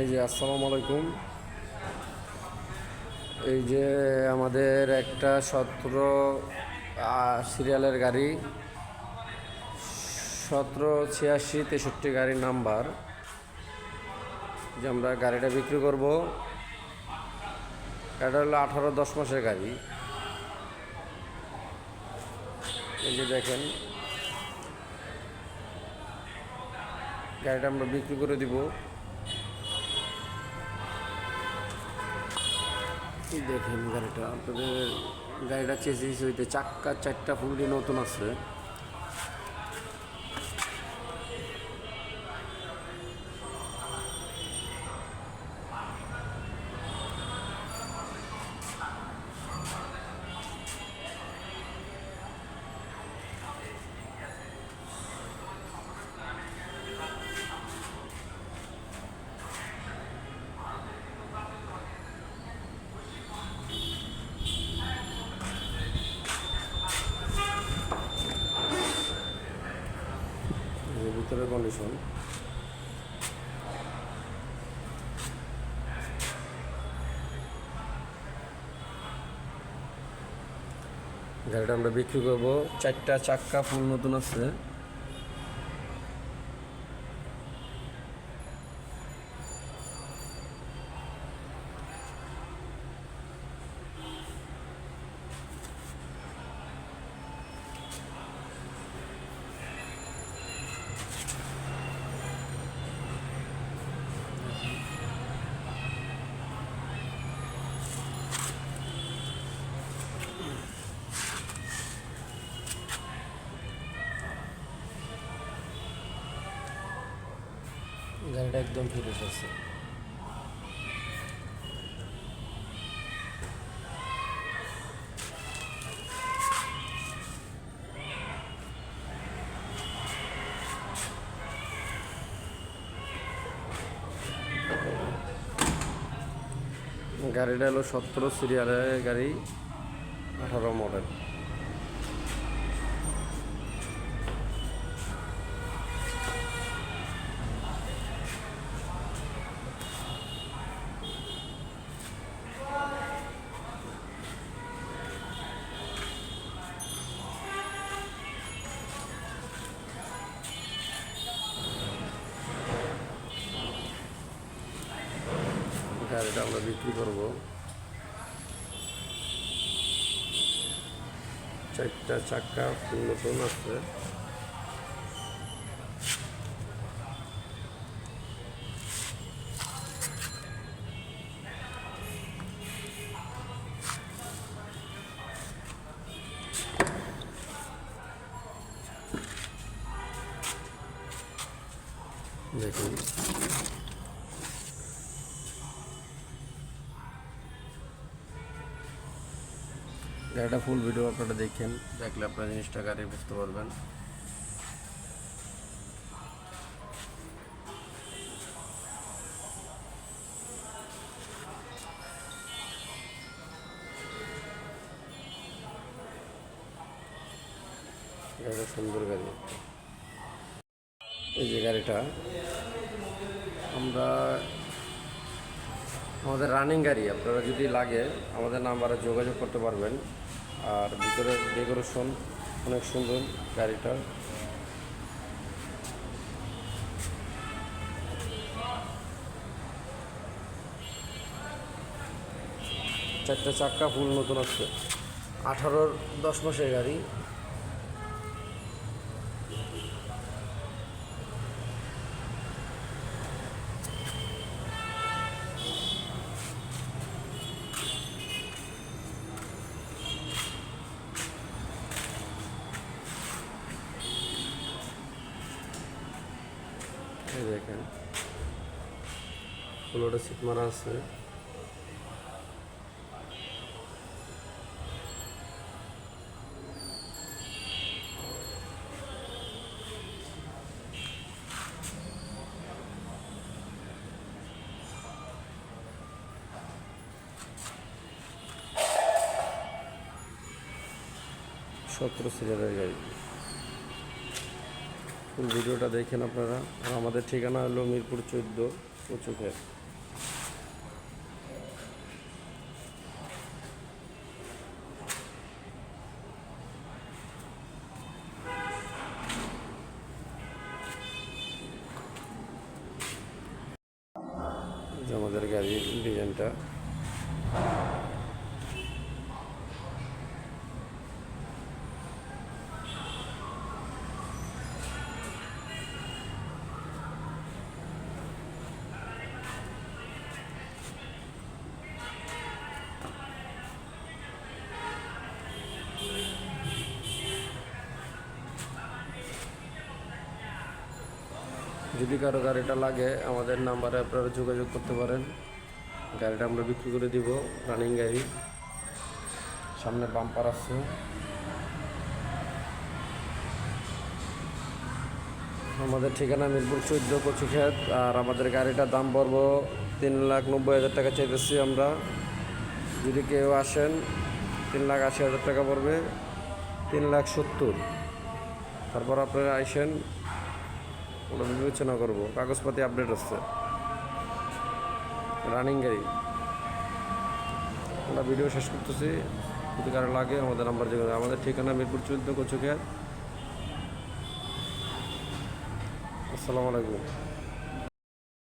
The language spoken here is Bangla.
এই যে, আসসালামু আলাইকুম। এই যে আমাদের একটা সতেরো সিরিয়ালের গাড়ি, সতেরো ছিয়াশি তেষট্টি গাড়ির নাম্বার, যে আমরা গাড়িটা বিক্রি করব। এটা হলো আঠারো দশ মাসের গাড়ি। এই যে দেখেন, গাড়িটা আমরা বিক্রি করে দিব। দেখেন গাড়িটা আপনাদের গাড়িটা চেসিস হইতে চাক্কা চারটা ফুলটি নতুন আছে। ভিতরের কন্ডিশন গাড়িটা আমরা বিক্রি করব। চারটা চাক্কা ফুল নতুন আছে গাড়িটা একদম ফ্রেশ আছে গাড়িটা হলো সতেরো সিরিয়ালের গাড়ি আঠারো মডেল। গাড়িটা আমরা বিক্রি করব। চারটা চাক্কা নতুন আছে। দেখুন। গাড়িটা ফুল ভিডিও আপনারা দেখেন দেখলে আপনারা জিনিসটা গাড়ি বুঝতে পারবেন গাড়িটা সুন্দর গাড়ি একটা। এই যে গাড়িটা, আমরা আমাদের রানিং গাড়ি, আপনারা যদি লাগে, আমাদের নাম্বারে যোগাযোগ করতে পারবেন। আর ভিতরে ডেকোরেশন অনেক সুন্দর গাড়িটার চারটা চাক্কা ফুল নতুন আছে আঠারোর দশ মাসের গাড়ি। এই দেখেন। ফুলোটা সিট মারা আছে। সতেরো সিলিন্ডারের গাড়ি। ফুল ভিডিওটা দেখেন আপনারা। আর আমাদের ঠিকানা হলো মিরপুর চোদ্দ কচুঘের। আমাদের গাড়ির ডিজাইনটা। যদি কারও গাড়িটা লাগে, আমাদের নাম্বারে আপনারা যোগাযোগ করতে পারেন। গাড়িটা আমরা বিক্রি করে দিব রানিং গাড়ি। সামনে বাম্পার আছে। আমাদের ঠিকানা মিরপুর চোদ্দ কচুক্ষেত, আর আমাদের গাড়িটার দাম পড়ব তিন লাখ নব্বই হাজার টাকা চাইতেছি আমরা। যদি কেউ আসেন, তিন লাখ আশি হাজার টাকা পড়বে, তিন লাখ সত্তর। তারপর আপনারা আইসেন ওটা বিবেচনা করব। কাগজপাতি আপডেট আসছে। রানিং গাড়ি। আমরা ভিডিও শেষ করতেছি। যদি কারও লাগে, আমাদের নাম্বার যে আমাদের ঠিকানা মিরপুর চৌদ্দ কচুকে আসসালামু আলাইকুম।